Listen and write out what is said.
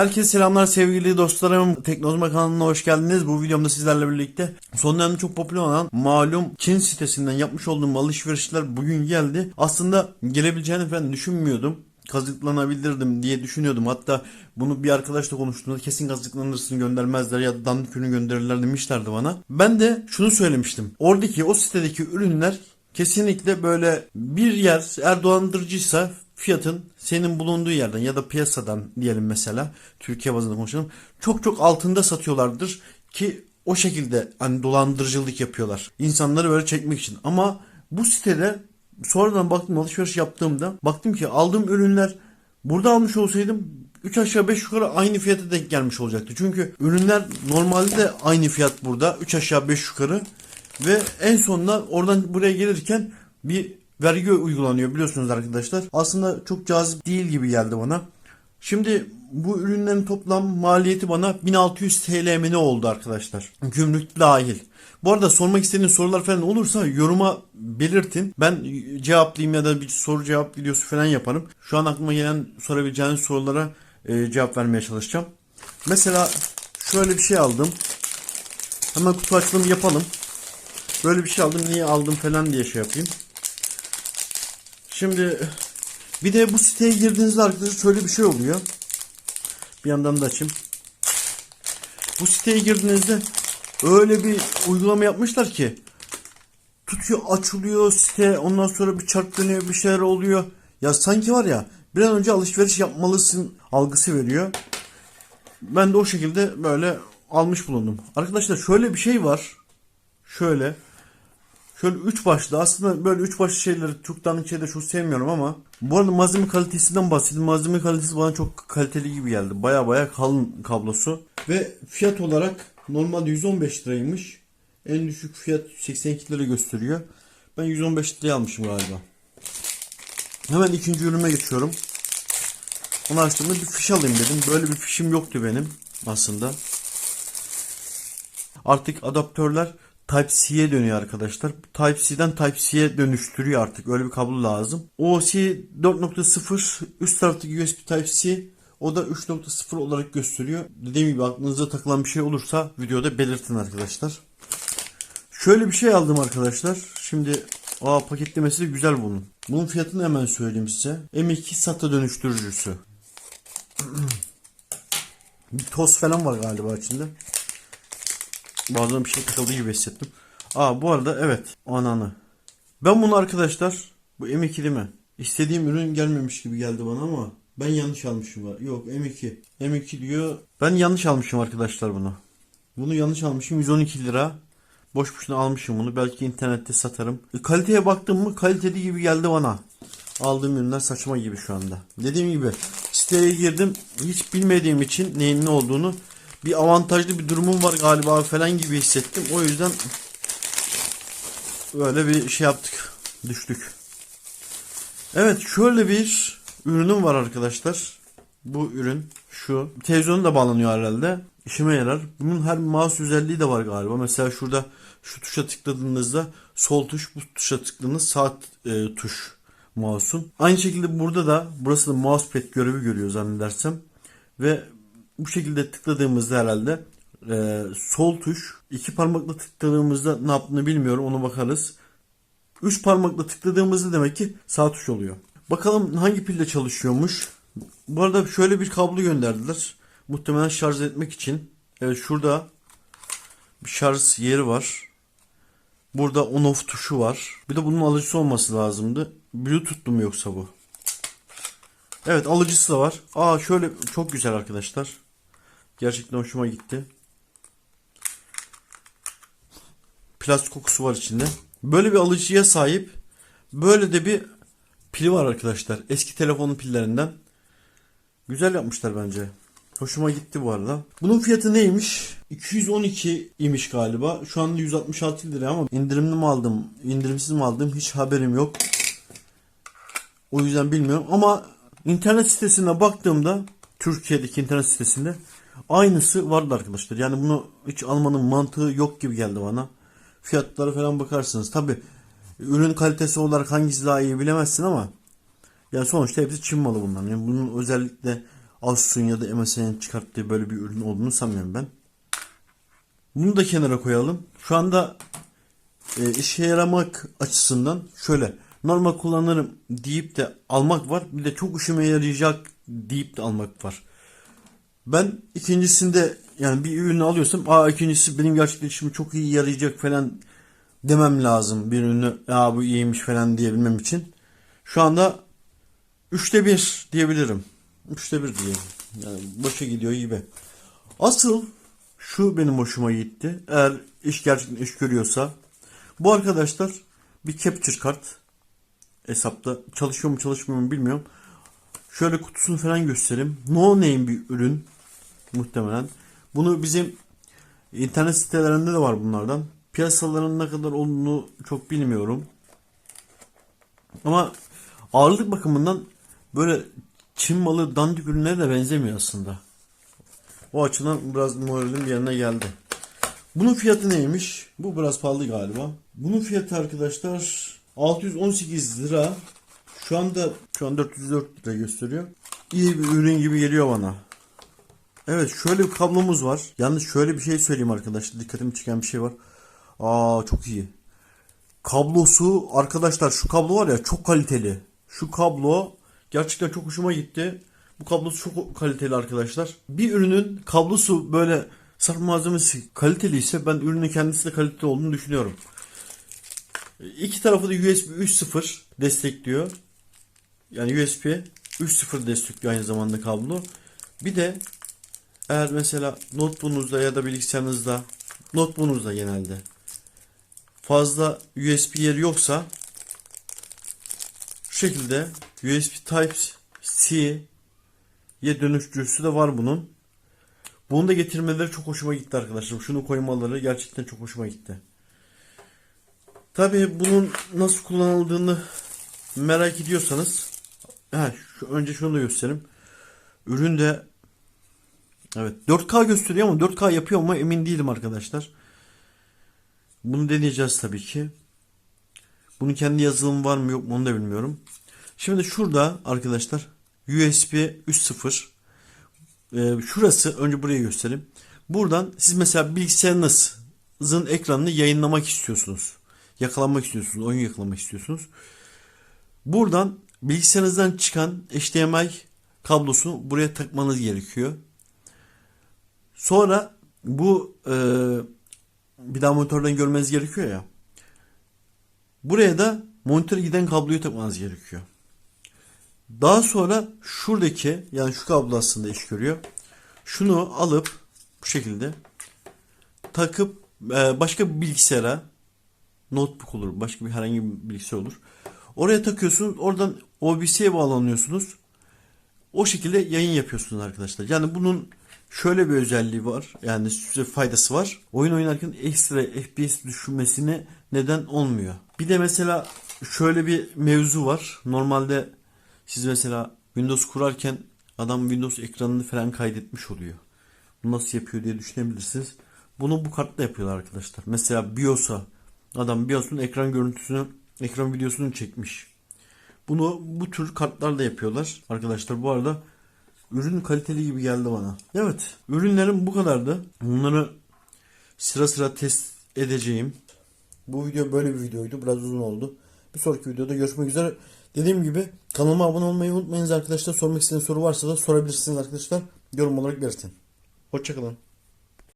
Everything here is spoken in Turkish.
Herkese selamlar sevgili dostlarım. Teknozma kanalına hoş geldiniz. Bu videomda sizlerle birlikte son dönemde çok popüler olan malum Çin sitesinden yapmış olduğum alışverişler bugün geldi. Aslında gelebileceğini ben düşünmüyordum. Kazıklanabilirdim diye düşünüyordum. Hatta bunu bir arkadaşla konuştuğumda kesin kazıklanırsın göndermezler ya da dandik ürün gönderirler demişlerdi bana. Ben de şunu söylemiştim. Oradaki o sitedeki ürünler kesinlikle böyle bir yer eğer dolandırıcıysa fiyatın senin bulunduğu yerden ya da piyasadan diyelim mesela Türkiye bazında konuşalım çok çok altında satıyorlardır ki o şekilde hani dolandırıcılık yapıyorlar. İnsanları böyle çekmek için. Ama bu sitede sonradan baktım alışveriş yaptığımda baktım ki aldığım ürünler burada almış olsaydım 3 aşağı 5 yukarı aynı fiyata denk gelmiş olacaktı. Çünkü ürünler normalde de aynı fiyat burada 3 aşağı 5 yukarı ve en sonunda oradan buraya gelirken bir vergi uygulanıyor biliyorsunuz arkadaşlar. Aslında çok cazip değil gibi geldi bana. Şimdi bu ürünlerin toplam maliyeti bana 1600 TL ne oldu arkadaşlar? Gümrük dahil. Bu arada sormak istediğiniz sorular falan olursa yoruma belirtin. Ben cevaplayayım ya da bir soru cevap videosu falan yaparım. Şu an aklıma gelen sorabileceğiniz sorulara e, cevap vermeye çalışacağım. Mesela şöyle bir şey aldım. Hemen kutu açılımı yapalım. Böyle bir şey aldım niye aldım falan diye şey yapayım. Şimdi bir de bu siteye girdiğinizde arkadaşlar şöyle bir şey oluyor. Bir yandan da açayım. Bu siteye girdiğinizde öyle bir uygulama yapmışlar ki tutuyor açılıyor site ondan sonra bir çark dönüyor bir şeyler oluyor. Ya sanki var ya bir an önce alışveriş yapmalısın algısı veriyor. Ben de o şekilde böyle almış bulundum. Arkadaşlar şöyle bir şey var. Şöyle. Şöyle üç başlı aslında böyle üç başlı şeyleri dandik şeyleri çok sevmiyorum ama bu arada malzeme kalitesinden bahsedeyim. Malzeme kalitesi bana çok kaliteli gibi geldi. Baya baya kalın kablosu. Ve fiyat olarak normalde 115 liraymış. En düşük fiyat 82 lira gösteriyor. Ben 115 liraya almışım galiba. Hemen ikinci ürüne geçiyorum. Onu açtığımda bir fiş alayım dedim. Böyle bir fişim yoktu benim aslında. Artık adaptörler Type-C'ye dönüyor arkadaşlar. Type-C'den Type-C'ye dönüştürüyor artık. Öyle bir kablo lazım. OC 4.0 üst taraftaki USB Type-C o da 3.0 olarak gösteriyor. Dediğim gibi aklınıza takılan bir şey olursa videoda belirtin arkadaşlar. Şöyle bir şey aldım arkadaşlar. Şimdi aa paketlemesi de güzel bunun. Bunun fiyatını hemen söyleyeyim size. M2 SATA dönüştürücüsü. bir toz falan var galiba içinde. Bazen bir şey takıldı gibi hissettim. Aa bu arada evet ananı. Ben bunu arkadaşlar bu M2 değil mi? İstediğim ürün gelmemiş gibi geldi bana ama ben yanlış almışım var. Yok M2. M2 diyor. Ben yanlış almışım arkadaşlar bunu. Bunu yanlış almışım 112 lira. Boş boşuna almışım bunu. Belki internette satarım. E, kaliteye baktım mı kaliteli gibi geldi bana. Aldığım ürünler saçma gibi şu anda. Dediğim gibi siteye girdim. Hiç bilmediğim için neyin ne olduğunu bir avantajlı bir durumum var galiba falan gibi hissettim. O yüzden böyle bir şey yaptık. Düştük. Evet şöyle bir ürünüm var arkadaşlar. Bu ürün şu. Televizyonu da bağlanıyor herhalde. İşime yarar. Bunun her mouse özelliği de var galiba. Mesela şurada şu tuşa tıkladığınızda sol tuş, bu tuşa tıkladığınız sağ e, tuş mouse'un. Aynı şekilde burada da burası da mousepad görevi görüyor zannedersem. Ve bu şekilde tıkladığımızda herhalde e, sol tuş iki parmakla tıkladığımızda ne yaptığını bilmiyorum onu bakarız. Üç parmakla tıkladığımızda demek ki sağ tuş oluyor. Bakalım hangi pille çalışıyormuş. Bu arada şöyle bir kablo gönderdiler. Muhtemelen şarj etmek için. Evet şurada bir şarj yeri var. Burada on off tuşu var. Bir de bunun alıcısı olması lazımdı. Bluetooth'lu mu yoksa bu? Evet alıcısı da var. Aa şöyle çok güzel arkadaşlar. Gerçekten hoşuma gitti. Plastik kokusu var içinde. Böyle bir alıcıya sahip. Böyle de bir pili var arkadaşlar. Eski telefonun pillerinden. Güzel yapmışlar bence. Hoşuma gitti bu arada. Bunun fiyatı neymiş? 212 imiş galiba. Şu anda 166 lira ama indirimli mi aldım, indirimsiz mi aldım hiç haberim yok. O yüzden bilmiyorum ama internet sitesine baktığımda Türkiye'deki internet sitesinde aynısı vardı arkadaşlar. Yani bunu hiç almanın mantığı yok gibi geldi bana. Fiyatlara falan bakarsınız. Tabi ürün kalitesi olarak hangisi daha iyi bilemezsin ama yani sonuçta hepsi Çin malı bunlar. Yani bunun özellikle Asus'un ya da MSI'nin çıkarttığı böyle bir ürün olduğunu sanmıyorum ben. Bunu da kenara koyalım. Şu anda e, işe yaramak açısından şöyle normal kullanırım deyip de almak var. Bir de çok işime yarayacak deyip de almak var. Ben ikincisinde yani bir ürünü alıyorsam aa ikincisi benim gerçekten işime çok iyi yarayacak falan demem lazım. Bir ürünü aa bu iyiymiş falan diyebilmem için. Şu anda üçte bir diyebilirim. Üçte bir diyelim. Yani boşa gidiyor gibi. Asıl şu benim hoşuma gitti. Eğer iş gerçekten iş görüyorsa bu arkadaşlar bir capture kart hesapta çalışıyor mu çalışmıyor mu bilmiyorum. Şöyle kutusunu falan göstereyim. No name bir ürün muhtemelen. Bunu bizim internet sitelerinde de var bunlardan. Piyasaların ne kadar olduğunu çok bilmiyorum. Ama ağırlık bakımından böyle Çin malı dandik ürünlere de benzemiyor aslında. O açıdan biraz moralim yerine geldi. Bunun fiyatı neymiş? Bu biraz pahalı galiba. Bunun fiyatı arkadaşlar 618 lira. Şu anda şu an 404 lira gösteriyor. İyi bir ürün gibi geliyor bana. Evet şöyle bir kablomuz var. Yalnız şöyle bir şey söyleyeyim arkadaşlar. Dikkatimi çeken bir şey var. Aa çok iyi. Kablosu arkadaşlar şu kablo var ya çok kaliteli. Şu kablo gerçekten çok hoşuma gitti. Bu kablosu çok kaliteli arkadaşlar. Bir ürünün kablosu böyle sarf malzemesi kaliteli ise ben ürünün kendisi de kaliteli olduğunu düşünüyorum. İki tarafı da USB 3.0 destekliyor. Yani USB 3.0 destekliyor aynı zamanda kablo. Bir de eğer mesela notebook'unuzda ya da bilgisayarınızda notebook'unuzda genelde fazla USB yeri yoksa şu şekilde USB Type-C'ye dönüştürücüsü de var bunun. Bunu da getirmeleri çok hoşuma gitti arkadaşlar. Şunu koymaları gerçekten çok hoşuma gitti. Tabii bunun nasıl kullanıldığını merak ediyorsanız ha, şu, önce şunu da göstereyim. Ürün de evet 4K gösteriyor ama 4K yapıyor mu emin değilim arkadaşlar. Bunu deneyeceğiz tabii ki. Bunun kendi yazılımı var mı yok mu onu da bilmiyorum. Şimdi şurada arkadaşlar USB 3.0 ee, şurası önce burayı göstereyim. Buradan siz mesela bilgisayarınızın ekranını yayınlamak istiyorsunuz. Yakalanmak istiyorsunuz. Oyun yakalamak istiyorsunuz. Buradan bilgisayarınızdan çıkan HDMI kablosunu buraya takmanız gerekiyor. Sonra bu e, bir daha monitörden görmeniz gerekiyor ya. Buraya da monitöre giden kabloyu takmanız gerekiyor. Daha sonra şuradaki yani şu kablo aslında iş görüyor. Şunu alıp bu şekilde takıp e, başka bir bilgisayara notebook olur başka bir herhangi bir bilgisayar olur. Oraya takıyorsunuz oradan OBS'ye bağlanıyorsunuz. O şekilde yayın yapıyorsunuz arkadaşlar. Yani bunun şöyle bir özelliği var. Yani size faydası var. Oyun oynarken ekstra FPS düşürmesine neden olmuyor. Bir de mesela şöyle bir mevzu var. Normalde siz mesela Windows kurarken adam Windows ekranını falan kaydetmiş oluyor. Bu nasıl yapıyor diye düşünebilirsiniz. Bunu bu kartla yapıyorlar arkadaşlar. Mesela BIOS'a adam BIOS'un ekran görüntüsünü, ekran videosunu çekmiş. Bunu bu tür kartlarla yapıyorlar. Arkadaşlar bu arada ürün kaliteli gibi geldi bana. Evet, ürünlerim bu kadardı. Bunları sıra sıra test edeceğim. Bu video böyle bir videoydu. Biraz uzun oldu. Bir sonraki videoda görüşmek üzere. Dediğim gibi kanalıma abone olmayı unutmayınız arkadaşlar. Sormak istediğiniz soru varsa da sorabilirsiniz arkadaşlar. Yorum olarak belirtin. Hoşçakalın.